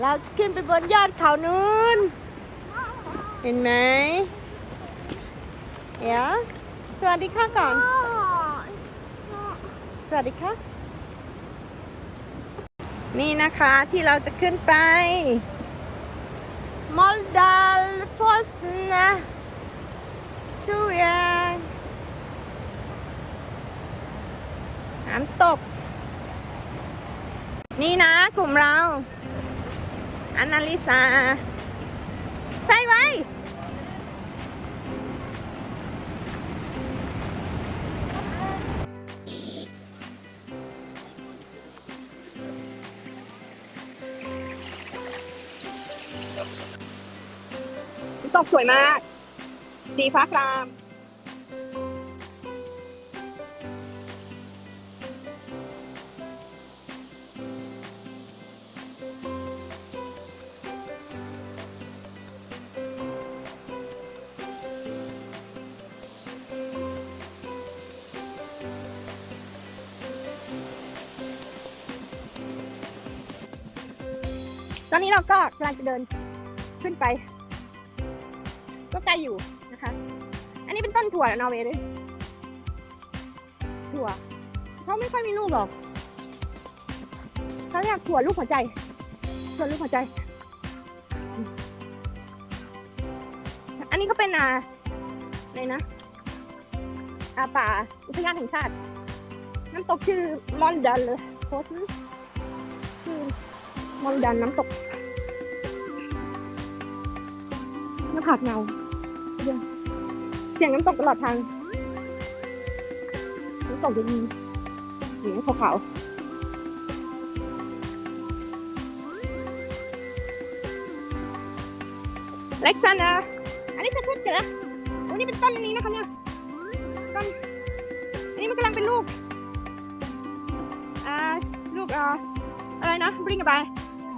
เราจะขึ้นไปบนยอดเขานู้น เห็นไหม เดี๋ยว สวัสดีค่ะก่อน สวัสดีค่ะ นี่นะคะที่เราจะขึ้นไป มอลดัลฟอสนะชูยางน้ำตก นี่นะกลุ่มเรา อันนาลิซาใส่ไว้ตกสวยมาก สีฟ้าคราม นนี้เราก็กำลังจะเดินขึ้นไป ก็ไกลอยู่นะคะ อันนี้เป็นต้นถั่วนอร์เวย์ด้วยถั่วเขาไม่ค่อยมีลูกหรอกเขาเรียกถั่วลูกหัวใจถั่วลูกหัวใจ อันนี้ก็เป็นอ่าอะไรนะอาป่าอุทยานแห่งชาติ น้ำตกชื่อมอนดันเลยโพสต์ชื่อมอนดันน้ำตก ผากเงาเสียงน้ำตกตลอดทาง น้ำตกจะมีสีขาวๆเล็กซันนะอันนี้จะพูดเจอวันนี้เป็นต้นนี้นะคะเนี่ย ต้น อันนี้มันกำลังเป็นลูก อ่า ลูกเอ่ออะไรนะบริงกบาย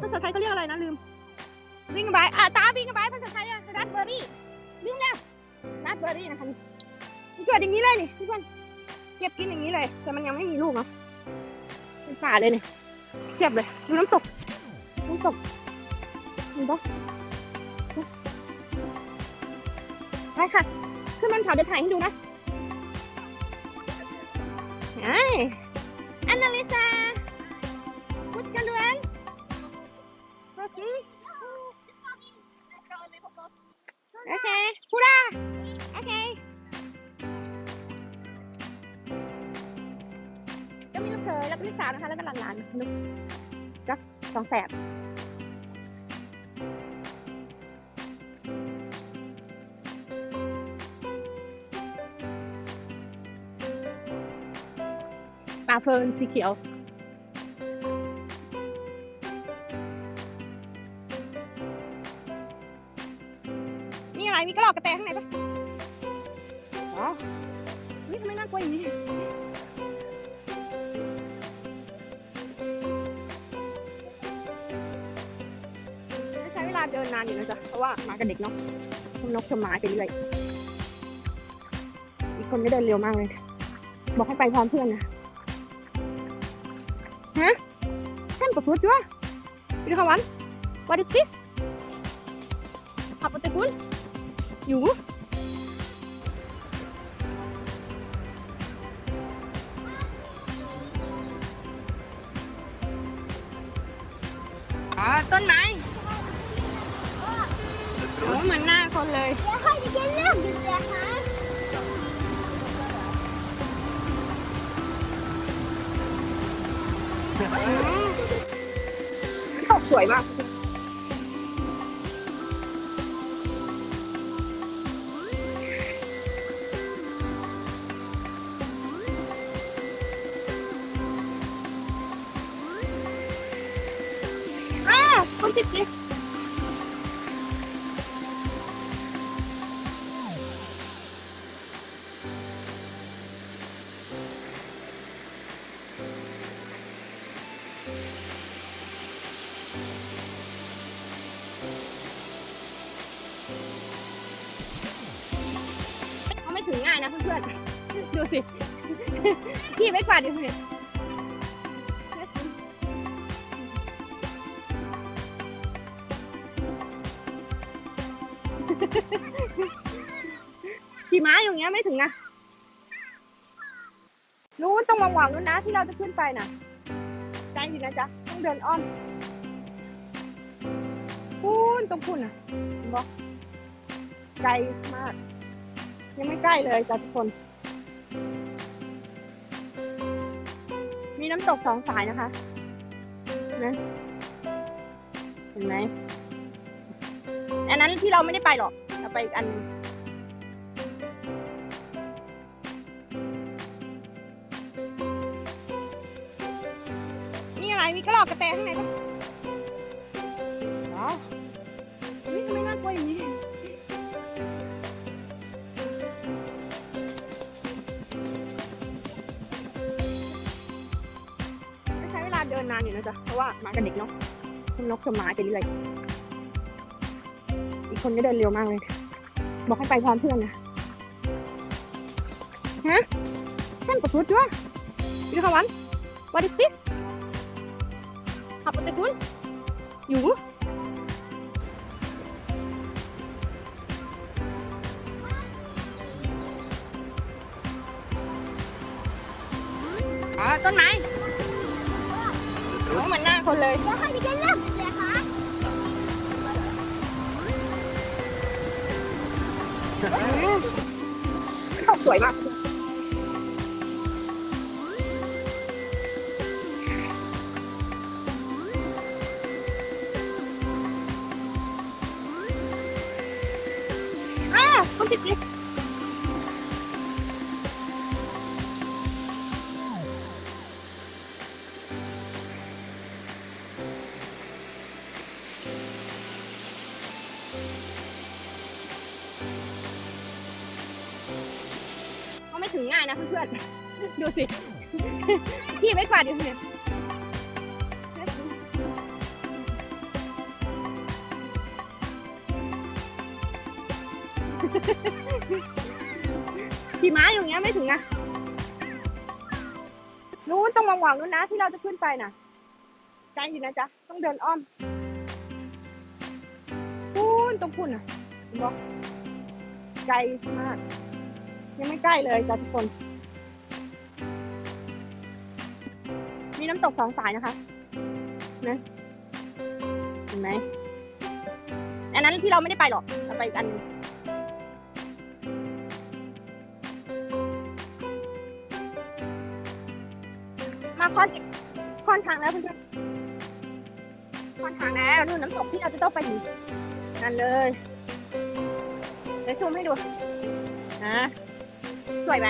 ภาษาไทยเขาเรียกอะไรนะลืมบริงกบายอ่าตาบริงกบายภาษาไทย ราสเบอร์รี่ลืมแล้วราสเบอร์รี่นะคะนี่มันเกิดอย่างนี้เลยนี่ทุกคนเก็บกินอย่างนี้เลย แต่มันยังไม่มีลูกเนาะเป็นป่าเลยเนี่ยเทียบเลยดูน้ำตกน้ำตกเห็นปะไปค่ะ ขึ้นมันเขาเดี๋ยวถ่ายให้ดูนะไอ้อันนาลิซาพุชกันดูอันโโอเคฮูราโอเคก็มีลูกเขยแล้วก็ลูกสาวนะคะ แล้วก็หลานๆลูกก็สองแสบป่าเฟิร์นสีเขียว เพราะว่ามากับเด็กเนาะนกชมไม้ไปเรื่อยอีกคนก็เดินเร็วมากเลย บอกให้ไปพร้อมเพื่อนนะฮะท่านประพุทธด้วยพี่ขวัน what is this ขับรถไปคุณ อยู่ต้นไม้ คนเลย Jag har ingen lugn det här. ตกสวยมากอ่าคน สิ พี่ไม่กวาดดิพี่ขี่ม้าอย่างเงี้ยไม่ถึงนะนู้นต้องมองหวังนู้นนะที่เราจะขึ้นไปน่ะใจอยู่นะจ๊ะ ต้องเดินอ้อมพูนตรงพูนอะบอกไกลมาก ยังไม่ใกล้เลยจ้ะทุกคน มีน้ำตกสองสายนะคะนะเห็นไหมอันนั้นที่เราไม่ได้ไปหรอก เราไปอีกอันนึง เดินนานอยู่นะจ๊ะ เพราะว่ามากับเด็กเนาะคุณนกชมไม้ไปเรื่อยอีกคนก็เดินเร็วมากเลย บอกให้ไปพร้อมเพื่อนนะฮะท่านกระตุ้ดด้วยอยู่ขวันวันดิสิขับรถไปคุณอยู่ต้นไม้ คนเลย แล้วใครจะเลือกเสือคะเขาสวยมากอ่าคุณติด ง่ายนะเพื่อนๆ ดูสิ พี่ไม่กวาดดูสิขี่ม้าอยู่เงี้ยไม่ถึงนะนู้นต้องมองหวังนู้นนะ ที่เราจะขึ้นไปน่ะไกลอยู่นะจ๊ะ ต้องเดินอ้อมพูนตรงพูนน่ะบอกไกลมาก ยังไม่ใกล้เลยจ้ะทุกคน มีน้ำตกสองสายนะคะนะเห็นไหมอันนั้นที่เราไม่ได้ไปหรอกเราไปอีกอันหนึ่งมาค่อนค่อนทางแล้วเพื่อนๆค่อนทางแล้วนู่นน้ำตกที่เราจะต้องไปถึงนั่นเลยเดี๋ยวซูมให้ดูนะ สวยไห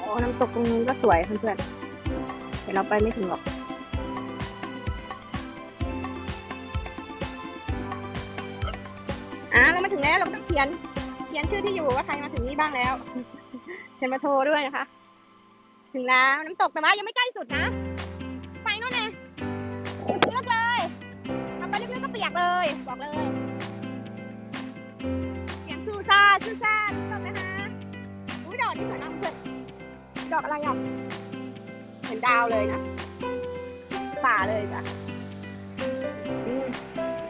โอ้น้ำตกตรงนู้นก็สวยเพื่อนๆแต่เราไปไม่ถึงหรอกอ่าเรามาถึงแล้วเราก็ต้องเขียน เขียนชื่อที่อยู่ว่าใครมาถึงนี่บ้างแล้วเขียนมาโทรด้วยนะคะ ถึงแล้วน้ำตกแต่ว่ายังไม่ใกล้สุดนะ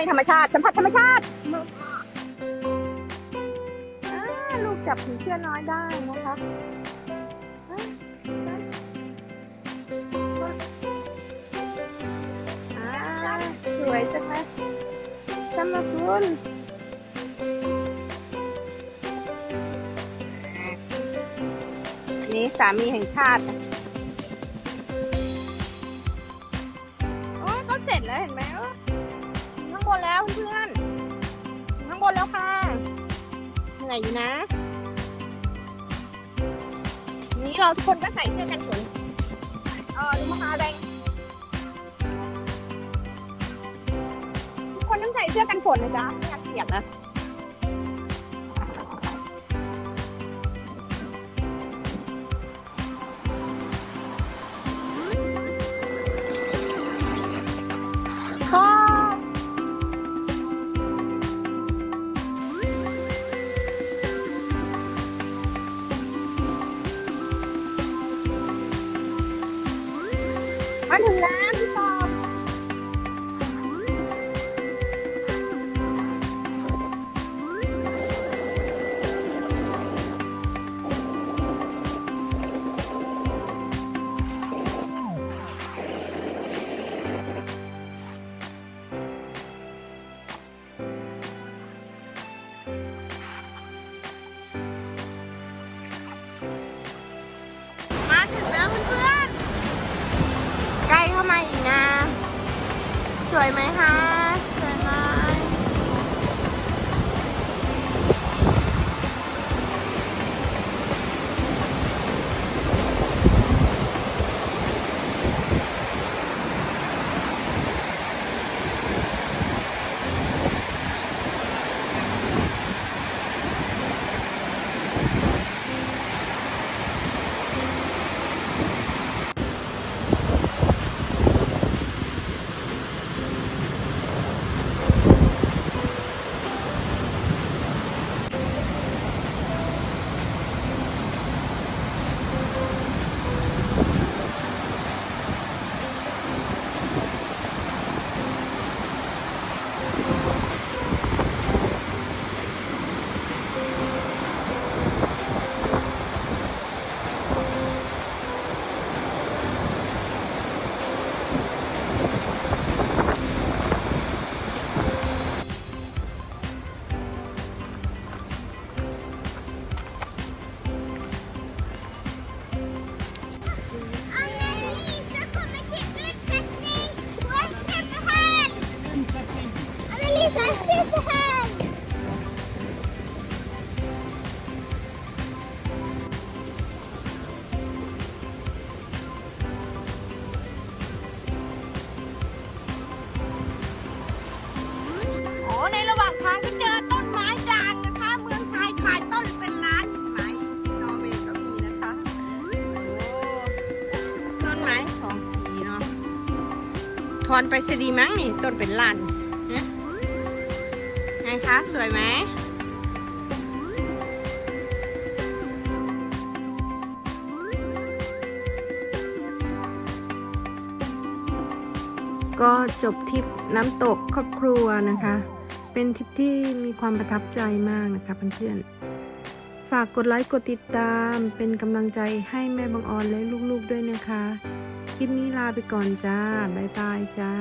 ล้ธรรมชาติ สัมผัสธรรมชาติลูกจับผีเสื้อน้อยได้นะคะสวยจังเลยสำหรับคุณนี่สามีแห่งชาติ นี้เราทุกคนก็ใส่เสื้อกันฝนเออดูมหาแรงทุกคนต้องใส่เสื้อกันฝนนะจ๊ะไม่อยากเปียกนะ มาถึ สวยไหมคะ สวยไหม ทอนไปสดีมั้งนี่ต้นเป็นล้านนะไงคะสวยไหมก็จบทริปน้ำตกครอบครัวนะคะ เป็นทริปที่มีความประทับใจมากนะคะเพื่อนๆ ฝากกดไลค์กดติดตาม เป็นกำลังใจให้แม่บางออนและลูกๆด้วยนะคะ ลิปนี้ลาไปก่อนจ้า บ๊ายบายจ้า